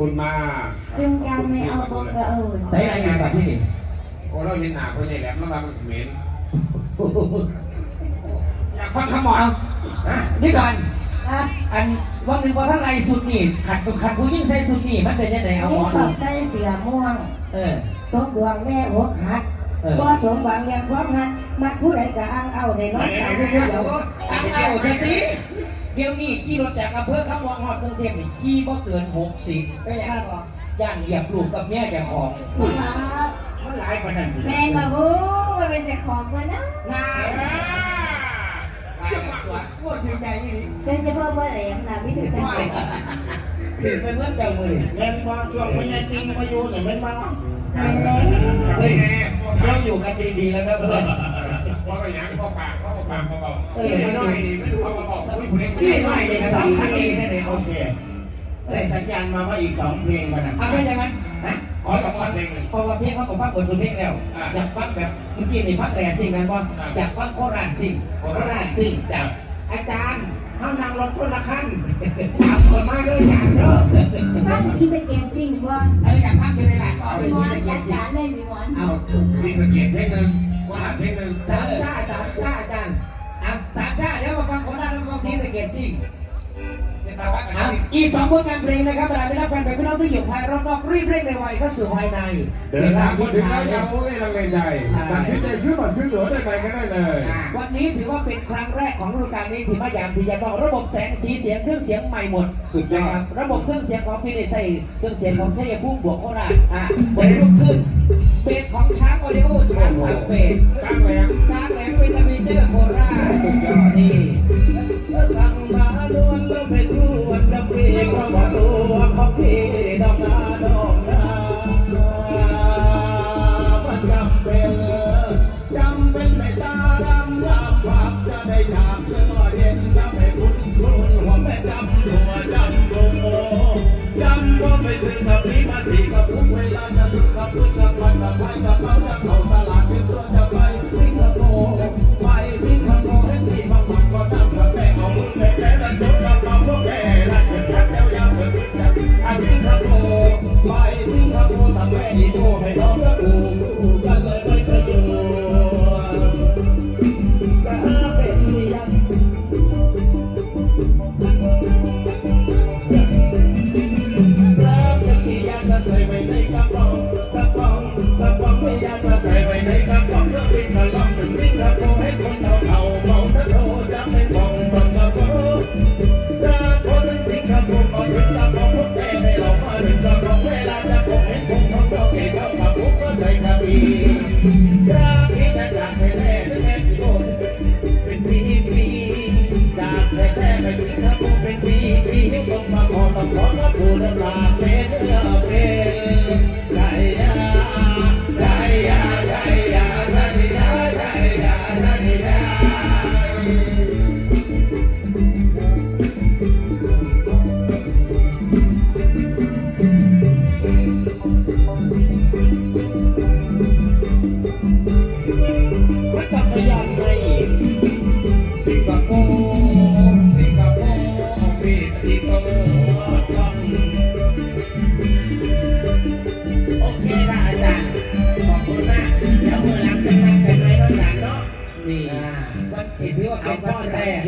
คุณมากจึงการไม่เอาบอกกระเอิญใช้รายงานแบบที่นี่โอ้เราเห็นหนาคนใหญ่แหลมแล้วมันเหม็นอยากฟังคำหมอเอานนี่ก่อน อันวันหนึ่งพอท่านไรสุดนี่ขัดขัดผู้ยิ่งใส่สุดนี่มันเป็นยังไงเอาหมอชดูอบใส่เสื้อม่วงเออตกดวงแม่หัวหักเออบ่สมหวังอย่างความหักมักผู้ใดก็อ้างเอาในน้องสาวผู้ เดียวอันเอาเท่านี้เดี๋ยวนี้ขี่รถจากอำเภอคำวองหอดกรุงเทพนี่ขี่บ่เกินหกสิบไปอ้างก่อนย่างเหยียบลูกกับเมียเจ้าของครับมันหลายปานนั้นแม่มาบูว่าเป็นจะของมันนะหน้าว่าถึงใจอีกเป็นเฉพาะว่าแหลมนะไม่ถึงจะเป็นถึงเป็นเมื่อเจ้ามือเงินมาช่วงไม่ได้ติงมาอยู่เนี่ยมันมาเป็นแล้วเฮ้ยเราอยู่กันดีๆแล้วนะเพื่อน พ่อไปยังพ่อปากพ่อปากพ่อเบาเออไม่น้อยพ่อบอกอุ้ยผู้เล่นนี่น้อยเอกสารทั้งนี้แน่ๆโอเอเคใส่สัญญาณมาว่าอีกสองเพลงกันนะเอาไม่ย่างนั้นนะขอสักวันเพลงหนึ่งพอว่าเพลงเขาก็ฟังบทสุเพลงแล้วอยากฟังแบบเมื่อกี้นี่ฟังแต่สิ่งนั้นว่าอ่าอยากฟังโคราชสิ่งโคราชสิ่งจากอาจารย์เขามนั่งรถคนละคันถามคนมากเลยอาจารย์เด้อฟังซีสเกตซิ่งว่าเอออยากฟังเป็นอะไรต่อไปมีสิวันจะจัเกียดรติการเลยมีวันเอาสีสเกียเพลงหนึ่ง โคราเพลงหนึ่งสามชาสามชาอาจารย์เอาสามชาติเดี๋ยวมาฟังโคราชแล้วมาฟังสีสเกียรติสิ่ง สาวกันเอาอีกสองผลงานเพลงนะครับเวลาไปรับแฟนไปพี่น้องที่อยู่ภายรอบนอกรีบเร่งในวัยเข้าสู่ภายในเดินทางมาถึงแล้วยังโอ้ยลังเลใจตัดสินใจซื้อบัตรซื้อตั๋วได้ไปก็ได้เลย วันนี้ถือว่าเป็นครั้งแรกของฤดูกาลนี้ที่มายามพิยาบอกระบบแสงสีเสียงเครื่องเสียงใหม่หมดสุดยอนะคดรับระบบเครื่องเสียงของพี่เดชใส่เครื่องเสียงของชัยภูมิบวกโคราชอะบนรุ่งขึ้นเป็นของช้างโอเดโอช้างสังเปตตั้งแรงช้างแหลมเป็นมีเจอร์โคราช ถึง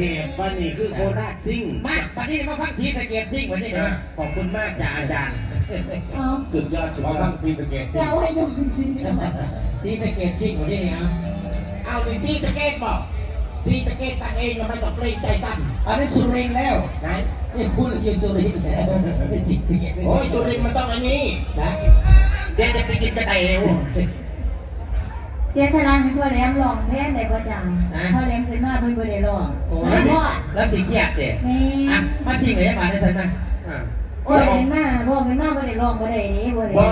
พ่อวันใส่แรกเขตวันนี้คือโคราชซิ่งมาวันนี้มาฟังสีสะเกียรติสิ่งวันนี้นะขอบคุณมากจ้าอาจารย์เอาสุดยอดสุดขอยอฟัดงซีสะเกียจะเอาให้ดูสิสีสะเกียรติสิ่งวันนี้เนี่ยเอาดิซีตะเกตบอกซีตะเกตตัดเองเราไม่ต้องเกรงใจกันอันนี้สุรินทร์แล้วไหนนี่คุณอยู่สุรินทร์แล้วเป็นสีสะเกียรติโอ้ยสุรินทร์มันต้องอันนี้นะเดี๋ยวจะไปกินกระเตว เสียสละให้พ่อแหลมลองแทนได้ประจังพ่อแหลมขึ้นมาเพิ่นบ่ได้ลองโอ้แล้แล้ววก็แล้วสีเขียดเด็แม่อะมาสิ่งไหนมาได้ใช่ไหมโอ้ยขึ้นมาบ่ขึ้นมาบ่ได้ลองบ่ได้นี่บ่ได้ บ่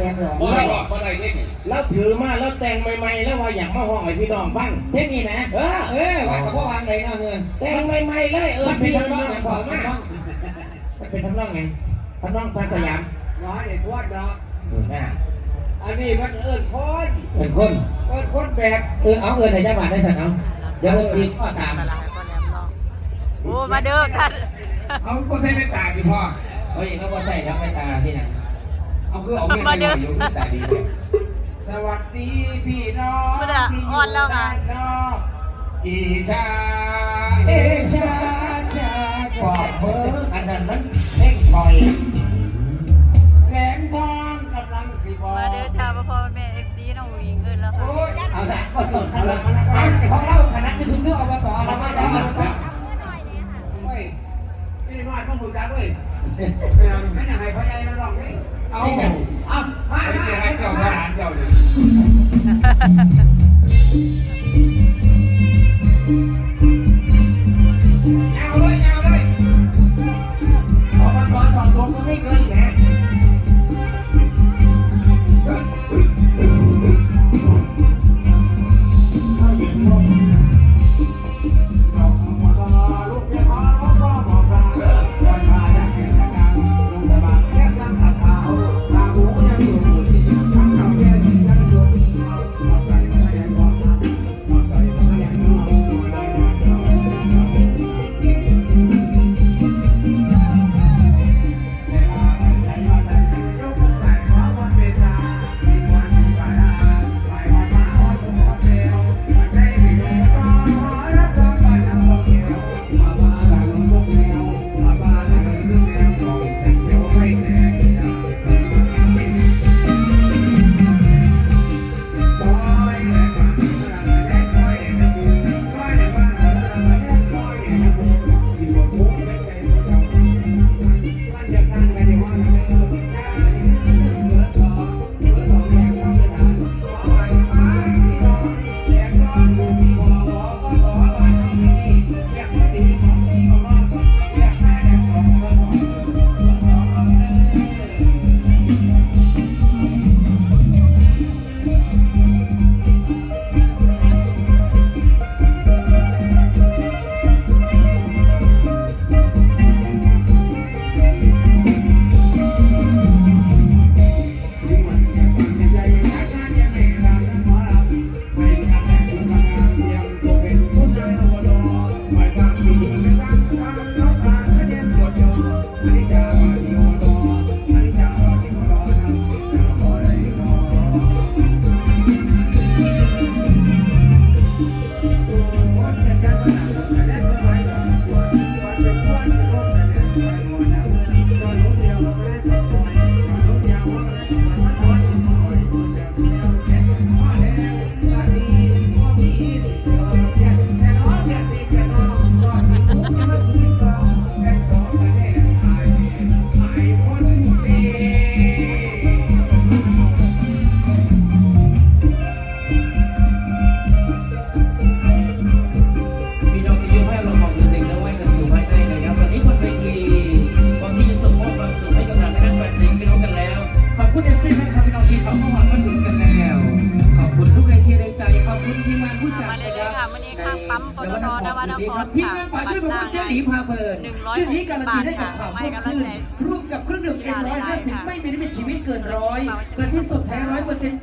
แหลมลองบ่ได้หรอกบ่ได้เด็กแล้วถือมาแล้วแต่งใหม่ๆแล้วว่าอยากมาห้องให้พี่น้องฟัง เท่นี้นะ เออ เออว่ากับพ่อวางไหนเนาะเงินแต่งใหม่ๆเลยเออมันเป็นพี่ทำนน้อองงไงขบออกมันมามันเป็นทำนองไงทำนองทางสยามน้อยในทวดเนาะ อันนี้มันเอิญคนเอิญคนเอิญคนแบกเออเอาเอิญในจังหวัดได้สันเอาเดี๋ยวเอิญตีข้อตามโอ้มาเด้อสัตว์เขาก็ใส่ไม่ตาดิพ่อเฮ้ยเขาก็ใส่แล้วแว่ตาที่นั่นเอาคือเอาไม่นตาดีตาดีสวัสดีพี่น้องที่อยู่ด้านนอกอีชาเอชาชาขอบเบอร์อันนั้นมันเพ่งชอย ไม่ได้ให้พ่อใหมาลองนี่เอาเอามามาเจ้าทหาเจ้าเนี่ย หลีพาเพลินชื่อนี้การันตีได้กับความร่วมชื่นร่วมกับเครื่องดื่มเอ็นร้อยห้าสิบไม่มีลิมิตชีวิตเกินร้อยกระที่สดแท้ร้อยเปอร์เซ็นต์